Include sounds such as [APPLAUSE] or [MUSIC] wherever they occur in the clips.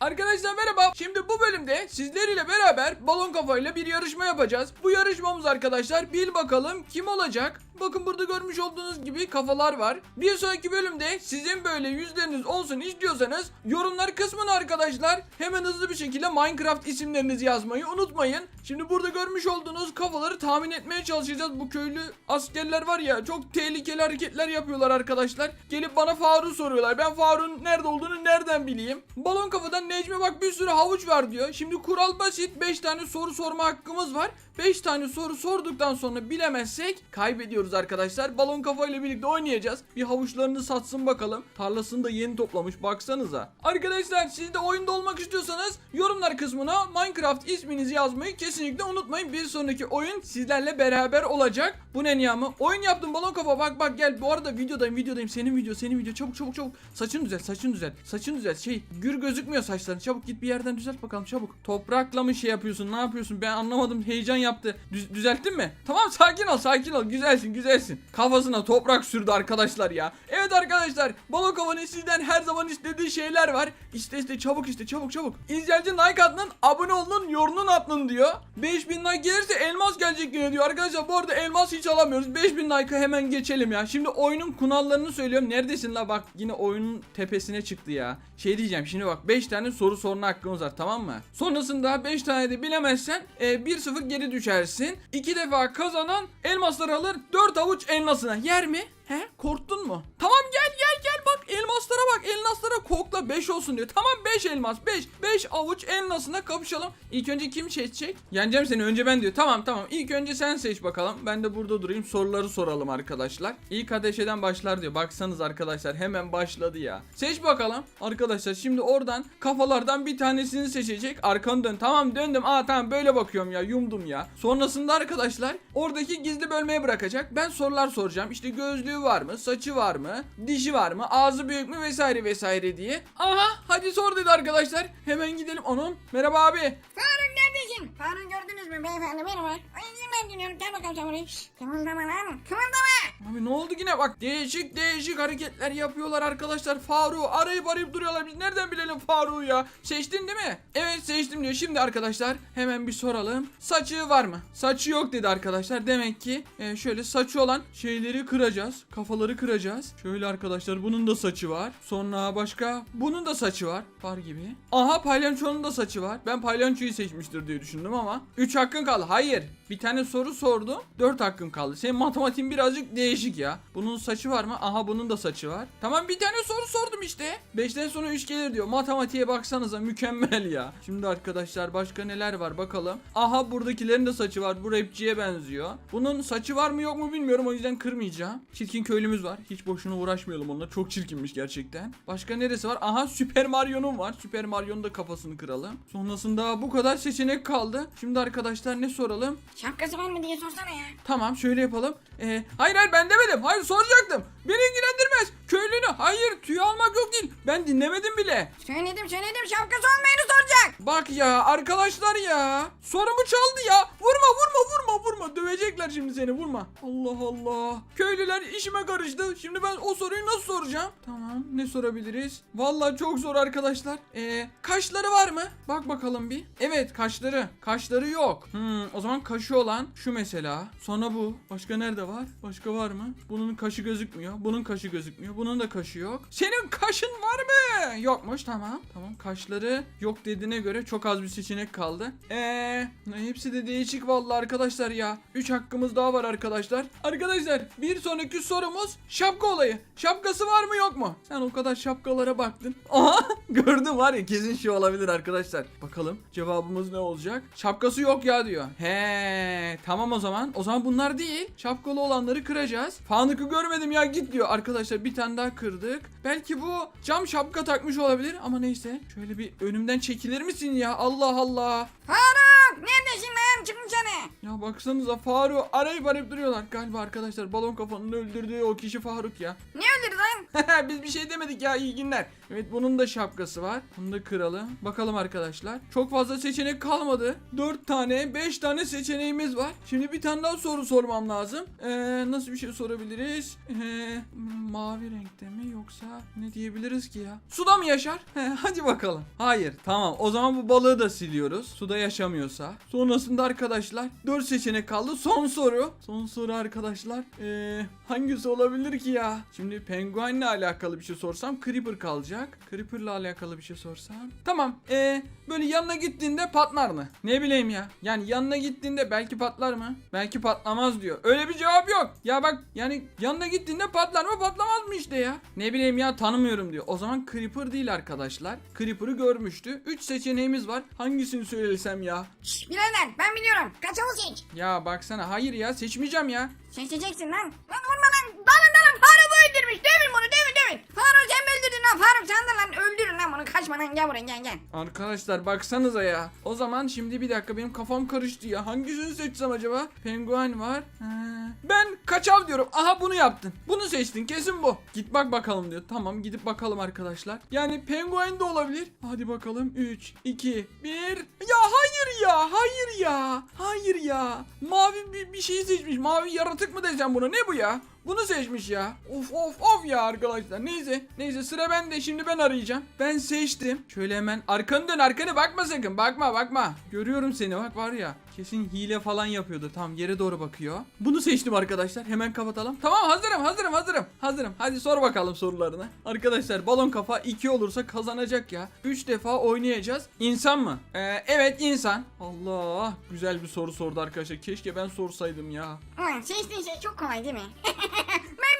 Arkadaşlar merhaba. Şimdi bu bölümde sizlerle beraber balon kafayla bir yarışma yapacağız. Bu yarışmamız arkadaşlar bil bakalım kim olacak? Bakın burada görmüş olduğunuz gibi kafalar var. Bir sonraki bölümde sizin böyle yüzleriniz olsun istiyorsanız yorumlar kısmına arkadaşlar hemen hızlı bir şekilde Minecraft isimlerinizi yazmayı unutmayın. Şimdi burada görmüş olduğunuz kafaları tahmin etmeye çalışacağız. Bu köylü askerler var ya çok tehlikeli hareketler yapıyorlar arkadaşlar. Gelip bana Faruk soruyorlar. Ben Faruk'un nerede olduğunu nereden bileyim? Balon kafadan Necmi bak bir sürü havuç var diyor. Şimdi kural basit. 5 tane soru sorma hakkımız var. 5 tane soru sorduktan sonra bilemezsek kaybediyoruz arkadaşlar. Balon kafayla birlikte oynayacağız. Bir havuçlarını satsın bakalım. Tarlasını da yeni toplamış baksanıza. Arkadaşlar siz de oyunda olmak istiyorsanız yorumlar kısmına Minecraft isminizi yazmayı kesinlikle unutmayın. Bir sonraki oyun sizlerle beraber olacak. Bu ne niyamı? Oyun yaptım balon kafa bak bak gel. Bu arada videodayım videodayım. Senin video senin video çabuk çabuk çabuk. Saçını düzelt saçını düzelt. Saçını düzelt. Şey gür gözükmüyor saçların. Çabuk git bir yerden düzelt bakalım çabuk. Toprakla mı şey yapıyorsun ne yapıyorsun ben anlamadım heyecan yaptı. Düz- düzelttin mi? Tamam sakin ol sakin ol güzelsin güzelsin. Kafasına toprak sürdü arkadaşlar ya. Evet arkadaşlar balon kafanın sizden her zaman istediği şeyler var. İste iste çabuk iste çabuk çabuk. İzleyici like atın abone olun yorunun atın diyor. 5000 like gelirse elmas gelecek yine diyor. Arkadaşlar bu arada elmas hiç alamıyoruz. 5000 like'ı hemen geçelim ya. Şimdi oyunun kunallarını söylüyorum. Neredesin la bak yine oyunun tepesine çıktı ya. Şey diyeceğim şimdi bak 5 tane soru sorma hakkımız var tamam mı? Sonrasında 5 tane de bilemezsen e, 1-0 geri düşersin. 2 defa kazanan elmasları alır 4 avuç elmasına. Yer mi? He? Korktun mu? Tamam gel gel gel bak elmaslara kokla 5 olsun diyor. Tamam 5 elmas 5 5 avuç elmasına kapışalım. İlk önce kim seçecek? Yeneceğim seni önce ben diyor. Tamam tamam ilk önce sen seç bakalım. Ben de burada durayım soruları soralım arkadaşlar. İlk ateşeden başlar diyor. Baksanız arkadaşlar hemen başladı ya. Seç bakalım. Arkadaşlar şimdi oradan kafalardan bir tanesini seçecek. Arkanı dön. Tamam döndüm. Aa tamam böyle bakıyorum ya yumdum ya. Sonrasında arkadaşlar oradaki gizli bölmeye bırakacak. Ben sorular soracağım. İşte gözlüğü var mı? Saçı var mı? Dişi var mı? Ağzı büyük mü? Vesaire vesaire diye. Aha hadi sor dedi arkadaşlar. Hemen gidelim. Onun merhaba abi. Faruk neredesin? Faruk gördünüz mü? Beyefendi merhaba. Ay ben dinliyorum? Gel bakalım sen buraya. Kımıldama lan. Kımıldama. Abi ne oldu yine? Bak değişik değişik hareketler yapıyorlar arkadaşlar. Faruk'u arayıp arayıp duruyorlar. Biz nereden bilelim Faruk'u ya? Seçtin değil mi? Evet seçtim diyor. Şimdi arkadaşlar hemen bir soralım. Saçı var mı? Saçı yok dedi arkadaşlar. Demek ki e, şöyle saçı olan şeyleri kıracağız. Kafaları kıracağız. Şöyle arkadaşlar bunun da saçı var. Sonra başka bunun da saçı var. Var gibi. Aha palyaçonun da saçı var. Ben palyaçoyu seçmiştir diye düşündüm ama 3 hakkın kaldı. Hayır bir tane soru sordum 4 hakkın kaldı. Senin matematiğin birazcık değişik ya. Bunun saçı var mı? Aha bunun da saçı var. Tamam bir tane soru sordum işte. 5'ten sonra 3 gelir diyor. Matematiğe baksanıza mükemmel ya. Şimdi arkadaşlar başka neler var bakalım. Aha buradakilerin de saçı var. Bu rapçiye benziyor. Bunun saçı var mı yok mu bilmiyorum. O yüzden kırmayacağım. Çirkin köylümüz var. Hiç boşuna uğraşmayalım onunla. Çok çirkinmiş gerçekten. Başka neresi var? Aha Süper Mario'nun var. Süper Mario'nun da kafasını kıralım. Sonrasında bu kadar seçenek kaldı şimdi arkadaşlar ne soralım Şapkası var mı diye sorsana ya. Tamam şöyle yapalım. Ee, hayır hayır ben demedim. Hayır soracaktım. Beni ilgilendirmez. Köylünü hayır tüy almak yok değil. Ben dinlemedim bile. Söyledim söyledim şapkası olmayanı soracak. Bak ya arkadaşlar ya. Sorumu çaldı ya. Vurma vurma vurma vurma. Dövecekler şimdi seni vurma. Allah Allah. Köylüler işime karıştı. Şimdi ben o soruyu nasıl soracağım? Tamam ne sorabiliriz? Vallahi çok zor arkadaşlar. Ee, kaşları var mı? Bak bakalım bir. Evet kaşları. Kaşları yok. Hmm, o zaman kaşı olan şu mesela. Sonra bu. Başka nerede var? Başka var mı? Bunun kaşı gözükmüyor. Bunun kaşı gözükmüyor. Bunun da kaşı yok. Senin kaşın var mı? Yokmuş tamam. Tamam kaşları yok dediğine göre çok az bir seçenek kaldı. Eee hepsi de değişik vallahi arkadaşlar ya. 3 hakkımız daha var arkadaşlar. Arkadaşlar bir sonraki sorumuz şapka olayı. Şapkası var mı yok mu? Sen o kadar şapkalara baktın. [LAUGHS] Aha gördüm var ya kesin şey olabilir arkadaşlar. Bakalım cevabımız ne olacak? Şapkası yok ya diyor. He tamam o zaman. O zaman bunlar değil. Şapkalı olanları kıracağız. Fanık'ı görmedim ya git diyor. Arkadaşlar bir tane daha kırdık. Belki bu cam şapka takmış olabilir ama neyse. Şöyle bir önümden çekilir misin ya? Allah Allah. Faruk neredesin lan çıkın dışarı. Ya baksanıza Faruk arayıp arayıp duruyorlar. Galiba arkadaşlar balon kafanın öldürdüğü o kişi Faruk ya. [LAUGHS] Ne öldürdü lan? Biz bir şey demedik ya iyi günler. Evet bunun da şapkası var. Bunu da kıralım. Bakalım arkadaşlar. Çok fazla seçenek kalmadı. 4 tane 5 tane seçeneğimiz var. Şimdi bir tane daha soru sormam lazım. Ee, nasıl bir şey sorabiliriz? Ee, mavi renkte mi yoksa ne diyebiliriz ki ya? Suda mı yaşar? [LAUGHS] He, hadi bakalım. Hayır tamam o zaman bu balığı da siliyoruz. Suda yaşamıyorsa. Sonrasında arkadaşlar 4 seçenek kaldı. Son soru. Son soru arkadaşlar. Ee, hangisi olabilir ki ya? Şimdi penguenle alakalı bir şey sorsam Creeper kalacak. Creeper'la alakalı bir şey sorsam. Tamam. Ee, böyle yanına gittiğinde patlar mı? Ne bileyim ya. Yani yanına gittiğinde belki patlar mı? Belki patlamaz diyor. Öyle bir cevap yok. Ya bak yani yanına gittiğinde patlar mı patlamaz mı işte ya. Ne bileyim ya tanımıyorum diyor. O zaman Creeper değil arkadaşlar. Creeper'ı görmüştü. 3 seçeneğimiz var. Hangisini söylesem ya? Şşş birader ben biliyorum. Kaçalı seç. Ya baksana hayır ya seçmeyeceğim ya. Seçeceksin lan. Lan vurma lan. Dalın dalın Faruk öldürmüş. Devin bunu devin devin. Faruk sen mi öldürdün lan Faruk sen de lan öldürün lan bunu. Kaçma lan gel buraya gel gel. Arkadaşlar baksanıza ya. O zaman şimdi bir dakika benim kafam karıştı ya. Hangisini seçsem acaba? Penguen var. Ee, ben kaçav diyorum. Aha bunu yaptın. Bunu seçtin kesin bu. Git bak bakalım diyor. Tamam gidip bakalım arkadaşlar. Yani penguen de olabilir. Hadi bakalım. 3, 2, 1. Ya hayır ya. Hayır ya. Hayır ya. Mavi bir, bir şey seçmiş. Mavi yaratık mı desem buna? Ne bu ya? Bunu seçmiş ya. Of of of ya arkadaşlar. Neyse. Neyse sıra bende. Şimdi ben arayacağım. Ben seçtim. Şöyle hemen arkanı dön arkanı bakma sakın. Bakma bakma. Görüyorum seni bak var ya. Kesin hile falan yapıyordu. Tamam yere doğru bakıyor. Bunu seçtim arkadaşlar. Hemen kapatalım. Tamam hazırım hazırım hazırım. Hazırım. Hadi sor bakalım sorularını. Arkadaşlar balon kafa 2 olursa kazanacak ya. 3 defa oynayacağız. İnsan mı? Ee, evet insan. Allah. Güzel bir soru sordu arkadaşlar. Keşke ben sorsaydım ya. Seçtiğin şey çok kolay değil mi? [LAUGHS] ben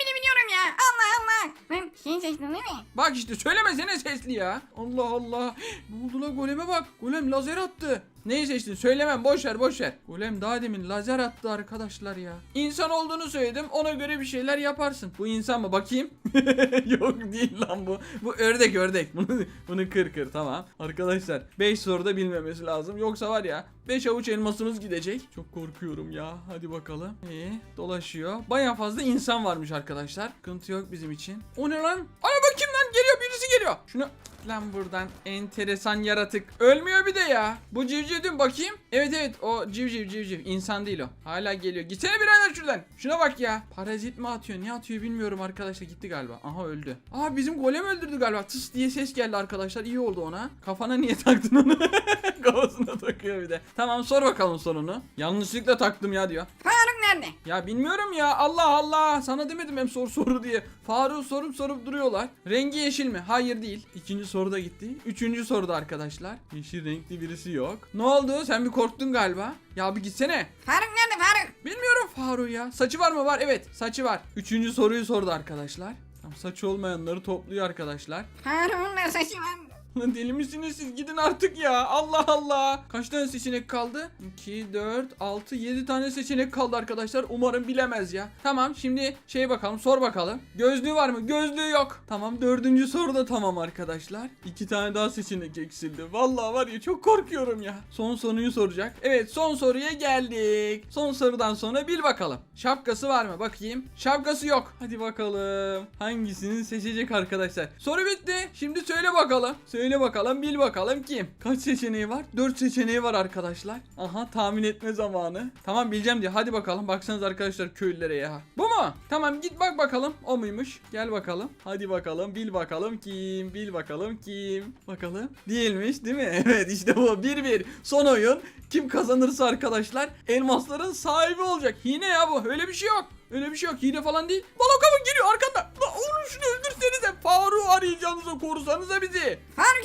Allah Allah. Ben şey seçtin değil mi? Bak işte söylemesene sesli ya. Allah Allah. Ne oldu la goleme bak. Golem lazer attı. Neyi seçtin? Söylemem boş ver boş ver. Golem daha demin lazer attı arkadaşlar ya. İnsan olduğunu söyledim. Ona göre bir şeyler yaparsın. Bu insan mı? Bakayım. [LAUGHS] Yok değil lan bu. Bu ördek ördek. [LAUGHS] Bunu, bunu kır kır tamam. Arkadaşlar 5 soruda bilmemesi lazım. Yoksa var ya 5 avuç elmasımız gidecek. Çok korkuyorum ya. Hadi bakalım. İyi dolaşıyor. Baya fazla insan varmış arkadaşlar. Sıkıntı yok bizim için. O ne lan? Ana bakayım lan geliyor birisi geliyor. Şunu lan buradan enteresan yaratık. Ölmüyor bir de ya. Bu civciv mi? bakayım. Evet evet o civciv civciv. İnsan değil o. Hala geliyor. Gitsene birader şuradan. Şuna bak ya. Parazit mi atıyor? Ne atıyor bilmiyorum arkadaşlar. Gitti galiba. Aha öldü. Aa bizim golem öldürdü galiba. Tıs diye ses geldi arkadaşlar. İyi oldu ona. Kafana niye taktın onu? [LAUGHS] Kafasına takıyor bir de. Tamam sor bakalım sorunu. Yanlışlıkla taktım ya diyor. Faruk nerede? Ya bilmiyorum ya Allah Allah sana demedim hem sor soru diye. Faruk sorup sorup duruyorlar. Rengi yeşil mi? Hayır değil. İkinci soruda gitti. Üçüncü soruda arkadaşlar. Yeşil renkli birisi yok. Ne oldu? Sen bir korktun galiba. Ya bir gitsene. Faruk nerede Faruk? Bilmiyorum Faruk ya. Saçı var mı? Var evet saçı var. Üçüncü soruyu sordu arkadaşlar. Tamam, saçı olmayanları topluyor arkadaşlar. Faruk'un da saçı var. Lan deli misiniz siz? Gidin artık ya. Allah Allah. Kaç tane seçenek kaldı? 2 4 6 7 tane seçenek kaldı arkadaşlar. Umarım bilemez ya. Tamam şimdi şey bakalım sor bakalım. Gözlüğü var mı? Gözlüğü yok. Tamam dördüncü soru da tamam arkadaşlar. İki tane daha seçenek eksildi. Vallahi var ya çok korkuyorum ya. Son soruyu soracak. Evet son soruya geldik. Son sorudan sonra bil bakalım. Şapkası var mı? Bakayım. Şapkası yok. Hadi bakalım. Hangisini seçecek arkadaşlar? Soru bitti. Şimdi söyle bakalım. Söyle bakalım bil bakalım kim? Kaç seçeneği var? 4 seçeneği var arkadaşlar. Aha tahmin etme zamanı. Tamam bileceğim diye. Hadi bakalım baksanız arkadaşlar köylülere ya. Bu mu? Tamam git bak bakalım. O muymuş? Gel bakalım. Hadi bakalım bil bakalım kim? Bil bakalım kim? Bakalım. Değilmiş değil mi? [LAUGHS] Evet işte bu. 1-1 Son oyun. Kim kazanırsa arkadaşlar Elmasların sahibi olacak. Hile ya bu. Öyle bir şey yok. Öyle bir şey yok. Hile falan değil. Balon kafa geliyor arkanda. Öldürsenize. Arayacağınıza korusanıza bizi. Faruk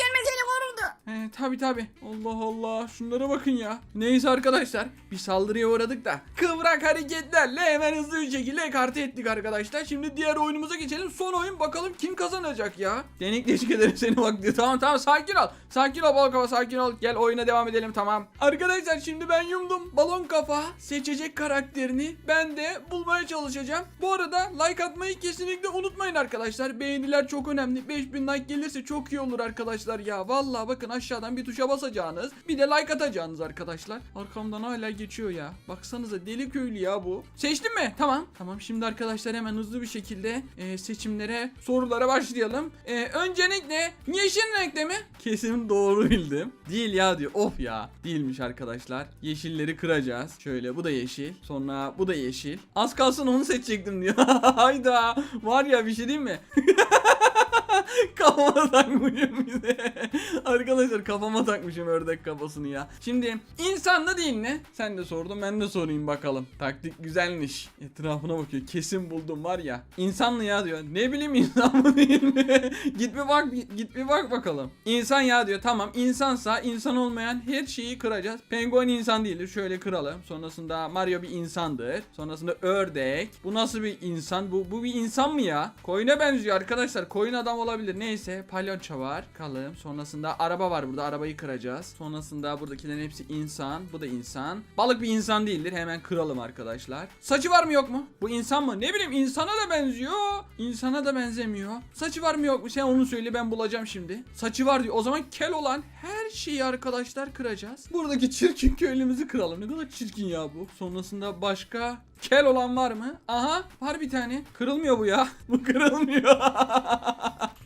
He tabi tabi. Allah Allah. Şunlara bakın ya. Neyse arkadaşlar. Bir saldırıya uğradık da. Kıvrak hareketlerle hemen hızlı bir şekilde ekarte ettik arkadaşlar. Şimdi diğer oyunumuza geçelim. Son oyun bakalım kim kazanacak ya. Denek deşik ederim seni diyor. Tamam tamam sakin ol. Sakin ol balon kafa sakin ol. Gel oyuna devam edelim tamam. Arkadaşlar şimdi ben yumdum. Balon kafa seçecek karakterini ben de bulmaya çalışacağım. Bu arada like atmayı kesinlikle unutmayın arkadaşlar. Beğeniler çok önemli. 5000 like gelirse çok iyi olur arkadaşlar ya. Vallahi bakın aşağıdan bir tuşa basacağınız. Bir de like atacağınız arkadaşlar. Arkamdan hala geçiyor ya. Baksanıza deli köylü ya bu. Seçtin mi? Tamam. Tamam şimdi arkadaşlar hemen hızlı bir şekilde e, seçimlere, sorulara başlayalım. E, öncelikle yeşil renkte mi? Kesin doğru bildim. Değil ya diyor. Of ya. Değilmiş arkadaşlar. Yeşilleri kıracağız. Şöyle bu da yeşil. Sonra bu da yeşil. Az kalsın onu seçecektim diyor. [LAUGHS] Hayda. Var ya bir şey diyeyim mi? [LAUGHS] [LAUGHS] kafama takmışım bize. Arkadaşlar kafama takmışım ördek kafasını ya. Şimdi insanlı değil ne? Sen de sordun ben de sorayım bakalım. Taktik güzelmiş. Etrafına bakıyor. Kesin buldum var ya. İnsanlı ya diyor. Ne bileyim insan mı değil mi? [LAUGHS] git bir bak git bir bak bakalım. İnsan ya diyor. Tamam insansa insan olmayan her şeyi kıracağız. Penguen insan değildir. Şöyle kıralım. Sonrasında Mario bir insandır. Sonrasında ördek. Bu nasıl bir insan? Bu bu bir insan mı ya? Koyuna benziyor arkadaşlar. Koyun adam olabilir. Neyse palyaço var. Kalım. Sonrasında araba var burada. Arabayı kıracağız. Sonrasında buradakilerin hepsi insan. Bu da insan. Balık bir insan değildir. Hemen kıralım arkadaşlar. Saçı var mı yok mu? Bu insan mı? Ne bileyim insana da benziyor. İnsana da benzemiyor. Saçı var mı yok mu? Sen onu söyle ben bulacağım şimdi. Saçı var diyor. O zaman kel olan her şeyi arkadaşlar kıracağız. Buradaki çirkin köylümüzü kıralım. Ne kadar çirkin ya bu. Sonrasında başka kel olan var mı? Aha var bir tane. Kırılmıyor bu ya. [LAUGHS] Bu kırılmıyor. [LAUGHS]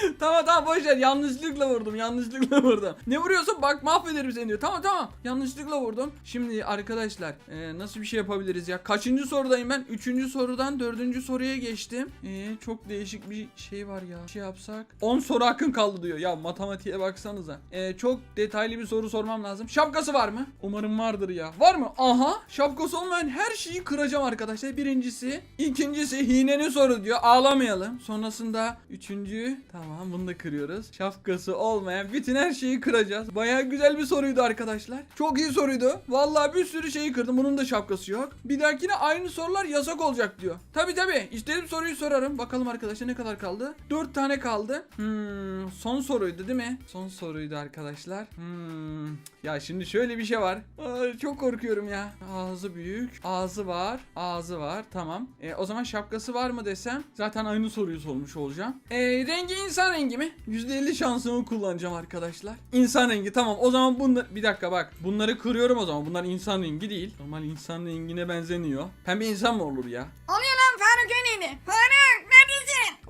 [LAUGHS] tamam tamam boş ver yanlışlıkla vurdum yanlışlıkla [LAUGHS] vurdum. Ne vuruyorsun bak mahvederim seni diyor. Tamam tamam yanlışlıkla vurdum. Şimdi arkadaşlar e, nasıl bir şey yapabiliriz ya? Kaçıncı sorudayım ben? Üçüncü sorudan dördüncü soruya geçtim. E, çok değişik bir şey var ya. Şey yapsak. 10 soru hakkın kaldı diyor. Ya matematiğe baksanıza. E, çok detaylı bir soru sormam lazım. Şapkası var mı? Umarım vardır ya. Var mı? Aha şapkası olmayan her şeyi kıracağım arkadaşlar. Birincisi. ikincisi hinenin soru diyor. Ağlamayalım. Sonrasında üçüncü. Tamam bunu da kırıyoruz. Şapkası olmayan bütün her şeyi kıracağız. Baya güzel bir soruydu arkadaşlar. Çok iyi soruydu. Vallahi bir sürü şeyi kırdım. Bunun da şapkası yok. Bir dahakine aynı sorular yasak olacak diyor. Tabi tabi. İstediğim soruyu sorarım. Bakalım arkadaşlar ne kadar kaldı? 4 tane kaldı. Hmm, son soruydu değil mi? Son soruydu arkadaşlar. Hmm, ya şimdi şöyle bir şey var. Ay, çok korkuyorum ya. Ağzı büyük. Ağzı var. Ağzı var. Tamam. E, o zaman şapkası var mı desem zaten aynı soruyu sormuş olacağım. E, rengi insan rengi mi? %50 şansımı kullanacağım arkadaşlar. İnsan rengi tamam. O zaman bunlar bir dakika bak. Bunları kırıyorum o zaman. Bunlar insan rengi değil. Normal insan rengine benzemiyor. Pembe insan mı olur ya? Oluyor lan Faruk öyleydi. Faruk?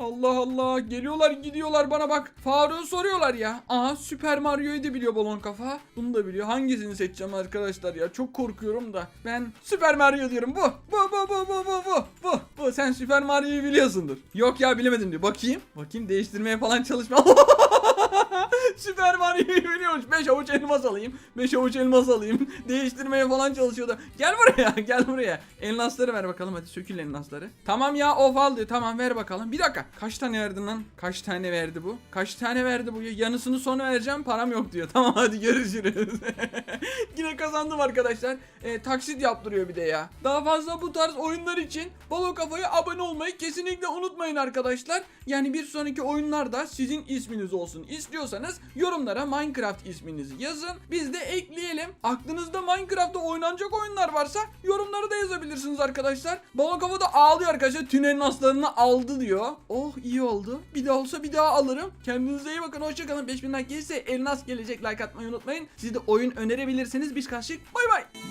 Allah Allah geliyorlar gidiyorlar bana bak. Faruk'u soruyorlar ya. Aha Süper Mario'yu da biliyor balon kafa. Bunu da biliyor. Hangisini seçeceğim arkadaşlar ya? Çok korkuyorum da. Ben Süper Mario diyorum. Bu. Bu bu bu bu bu bu. Bu. Bu. Sen Süper Mario'yu biliyorsundur. Yok ya bilemedim diyor. Bakayım. Bakayım değiştirmeye falan çalışma. [LAUGHS] [LAUGHS] Süper Mario'yu biliyormuş. 5 avuç elmas alayım. 5 avuç elmas alayım. [LAUGHS] Değiştirmeye falan çalışıyordu. Gel buraya [LAUGHS] gel buraya. Elmasları ver bakalım hadi sökül elmasları. Tamam ya of al diyor. Tamam ver bakalım. Bir dakika. Kaç tane verdin lan? Kaç tane verdi bu? Kaç tane verdi bu? Yanısını sonra vereceğim. Param yok diyor. Tamam hadi görüşürüz. Yine kazandım arkadaşlar. E, taksit yaptırıyor bir de ya. Daha fazla bu tarz oyunlar için Balon Kafa'ya abone olmayı kesinlikle unutmayın arkadaşlar. Yani bir sonraki oyunlarda sizin isminiz olsun istiyorsanız yorumlara Minecraft isminizi yazın. Biz de ekleyelim. Aklınızda Minecraft'ta oynanacak oyunlar varsa yorumları da yazabilirsiniz arkadaşlar. Balon Kafa da ağlıyor arkadaşlar. Tünelin aslarını aldı diyor. Oh iyi oldu. Bir daha olsa bir daha alırım. Kendinize iyi bakın. Hoşçakalın. 5000 like gelirse Elnas gelecek. Like atmayı unutmayın. Siz de oyun önerebilirsiniz. Biz karşı bay bay.